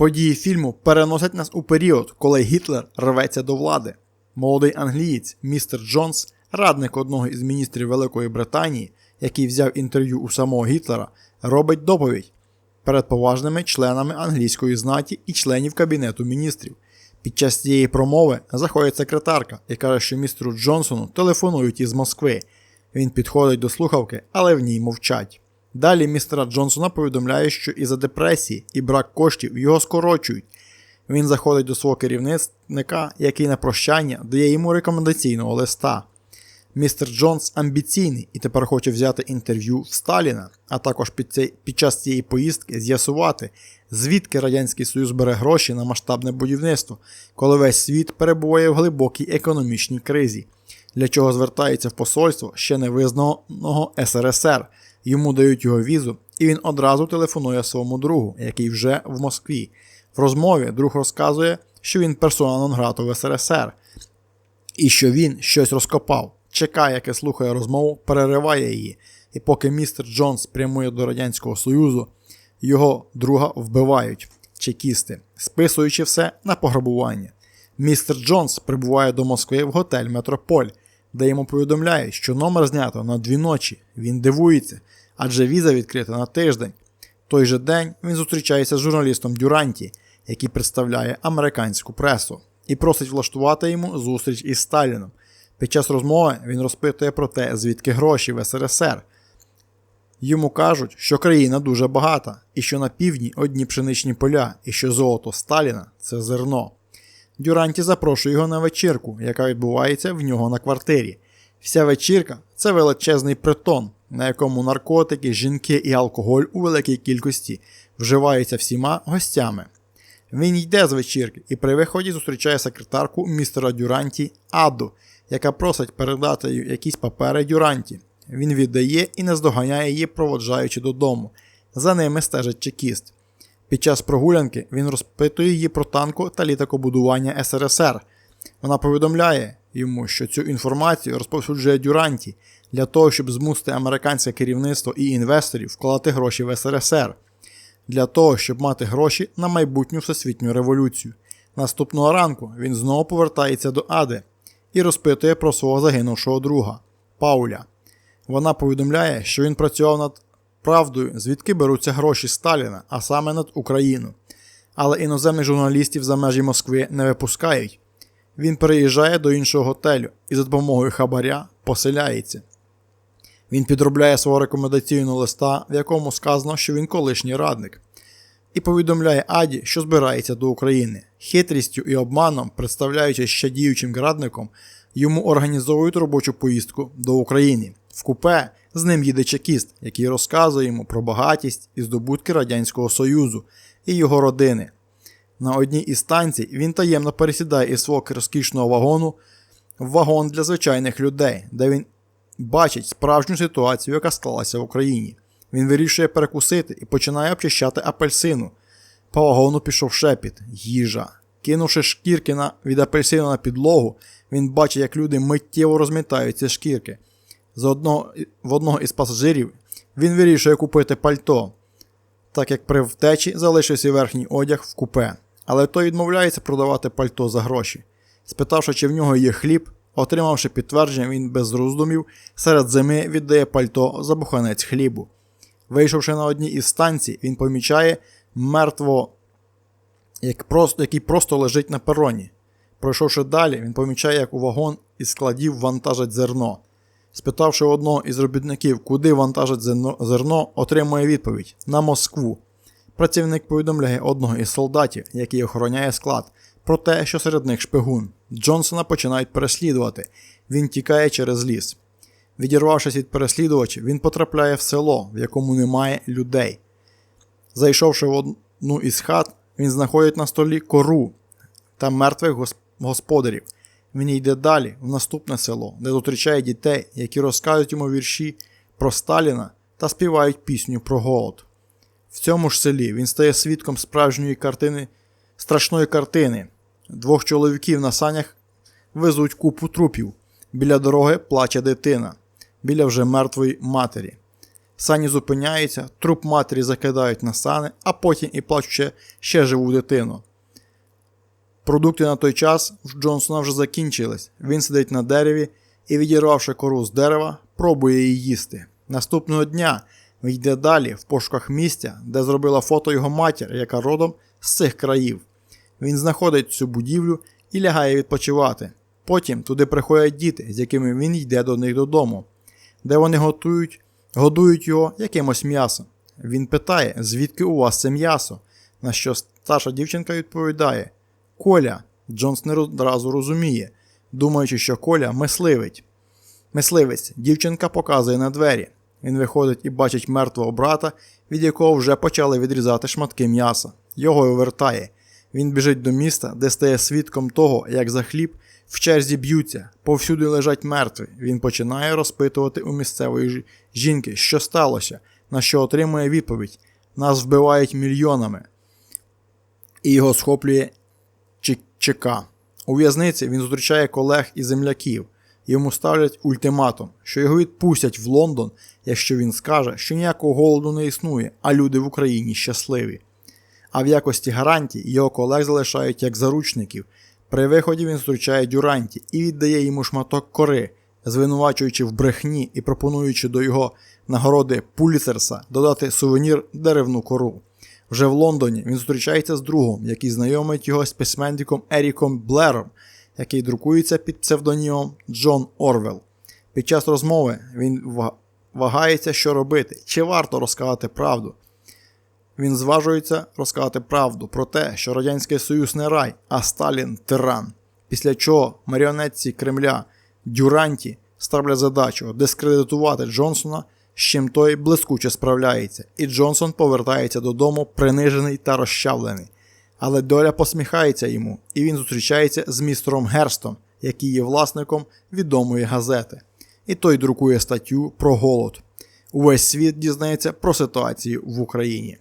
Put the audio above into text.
Події фільму переносять нас у період, коли Гітлер рветься до влади. Молодий англієць містер Джонс, радник одного із міністрів Великої Британії, який взяв інтерв'ю у самого Гітлера, робить доповідь перед поважними членами англійської знаті і членів Кабінету міністрів. Під час цієї промови заходить секретарка і каже, що містеру Джонсону телефонують із Москви. Він підходить до слухавки, але в ній мовчать. Далі містера Джонсона повідомляє, що із-за депресії і брак коштів його скорочують. Він заходить до свого керівника, який на прощання дає йому рекомендаційного листа. Містер Джонс амбіційний і тепер хоче взяти інтерв'ю в Сталіна, а також під, цей, під час цієї поїздки з'ясувати, звідки Радянський Союз бере гроші на масштабне будівництво, коли весь світ перебуває в глибокій економічній кризі, для чого звертається в посольство ще невизнаного СРСР. Йому дають його візу, і він одразу телефонує своєму другу, який вже в Москві. В розмові друг розказує, що він персона нон-грата в СРСР, і що він щось розкопав. Чекає, яке слухає розмову, перериває її, і поки містер Джонс прямує до Радянського Союзу, його друга вбивають чекісти, списуючи все на пограбування. Містер Джонс прибуває до Москви в готель Метрополь, де йому повідомляють, що номер знято на дві ночі. Він дивується, адже віза відкрита на тиждень. Той же день він зустрічається з журналістом Дюранті, який представляє американську пресу, і просить влаштувати йому зустріч із Сталіном. Під час розмови він розпитує про те, звідки гроші в СРСР. Йому кажуть, що країна дуже багата, і що на півдні одні пшеничні поля, і що золото Сталіна це зерно. Дюранті запрошує його на вечірку, яка відбувається в нього на квартирі. Вся вечірка це величезний притон, на якому наркотики, жінки і алкоголь у великій кількості вживаються всіма гостями. Він йде з вечірки і при виході зустрічає секретарку містера Дюранті Аду, яка просить передати якісь папери Дюранті. Він віддає і наздоганяє її, проводжаючи додому. За ними стежить чекіст. Під час прогулянки він розпитує її про танку та літакобудування СРСР. Вона повідомляє йому, що цю інформацію розповсюджує Дюранті для того, щоб змусити американське керівництво і інвесторів вкладати гроші в СРСР, для того, щоб мати гроші на майбутню всесвітню революцію. Наступного ранку він знову повертається до Ади і розпитує про свого загинувшого друга Пауля. Вона повідомляє, що він працював над правдою, звідки беруться гроші Сталіна, а саме над Україну. Але іноземних журналістів за межі Москви не випускають. Він переїжджає до іншого готелю і за допомогою хабаря поселяється. Він підробляє свого рекомендаційного листа, в якому сказано, що він колишній радник, і повідомляє Аді, що збирається до України. Хитрістю і обманом, представляючись ще діючим радником, йому організовують робочу поїздку до України. В купе з ним їде чекіст, який розказує йому про багатість і здобутки Радянського Союзу і його родини. На одній із станцій він таємно пересідає із свого розкішного вагону в вагон для звичайних людей, де він бачить справжню ситуацію, яка склалася в Україні. Він вирішує перекусити і починає обчищати апельсину. По вагону пішов шепіт, їжа. Кинувши шкірки від апельсину на підлогу, він бачить, як люди миттєво розмітають ці шкірки. З одного, в одного із пасажирів він вирішує купити пальто, так як при втечі залишився верхній одяг в купе, але той відмовляється продавати пальто за гроші. Спитавши, чи в нього є хліб, отримавши підтвердження, він без роздумів серед зими віддає пальто за буханець хлібу. Вийшовши на одній із станцій, він помічає мертво, як просто, який просто лежить на пероні. Пройшовши далі, він помічає, як у вагон із складів вантажать зерно. Спитавши одного із робітників, куди вантажать зерно, отримує відповідь на Москву. Працівник повідомляє одного із солдатів, який охороняє склад, про те, що серед них шпигун. Джонсона починають переслідувати. Він тікає через ліс. Відірвавшись від переслідувачів, він потрапляє в село, в якому немає людей. Зайшовши в одну із хат, він знаходить на столі кору та мертвих господарів. Він йде далі, в наступне село, де зустрічає дітей, які розказують йому вірші про Сталіна та співають пісню про голод. В цьому ж селі він стає свідком справжньої картини, страшної картини. Двох чоловіків на санях везуть купу трупів. Біля дороги плаче дитина, біля вже мертвої матері. Сані зупиняються, труп матері закидають на сани, а потім і плачучи ще живу дитину. Продукти на той час в Джонсона вже закінчились. Він сидить на дереві і, відірвавши кору з дерева, пробує її їсти. Наступного дня він йде далі в пошуках місця, де зробила фото його матір, яка родом з цих країв. Він знаходить цю будівлю і лягає відпочивати. Потім туди приходять діти, з якими він йде до них додому, де вони готують, годують його якимось м'ясом. Він питає, звідки у вас це м'ясо? На що старша дівчинка відповідає: Коля. Джонс не одразу розуміє, думаючи, що Коля мисливить. Мисливець, дівчинка показує на двері. Він виходить і бачить мертвого брата, від якого вже почали відрізати шматки м'яса. Його й вертає. Він біжить до міста, де стає свідком того, як за хліб в черзі б'ються, повсюди лежать мертві. Він починає розпитувати у місцевої жінки, що сталося, на що отримує відповідь: нас вбивають мільйонами. І його схоплює ЧК. У в'язниці він зустрічає колег і земляків. Йому ставлять ультиматум, що його відпустять в Лондон, якщо він скаже, що ніякого голоду не існує, а люди в Україні щасливі. А в якості гарантій його колег залишають як заручників. При виході він зустрічає Дюранті і віддає йому шматок кори, звинувачуючи в брехні і пропонуючи до його нагороди Пуліцерса додати сувенір деревну кору. Вже в Лондоні він зустрічається з другом, який знайомить його з письменником Еріком Блером, який друкується під псевдонімом Джон Орвел. Під час розмови він ва- вагається, що робити, чи варто розказати правду. Він зважується розказати правду про те, що Радянський Союз не рай, а Сталін тиран. Після чого маріонетці Кремля Дюранті ставлять задачу дискредитувати Джонсона, з чим той блискуче справляється, і Джонсон повертається додому принижений та розчавлений. Але доля посміхається йому, і він зустрічається з містером Герстом, який є власником відомої газети. І той друкує статтю про голод. Увесь світ дізнається про ситуацію в Україні.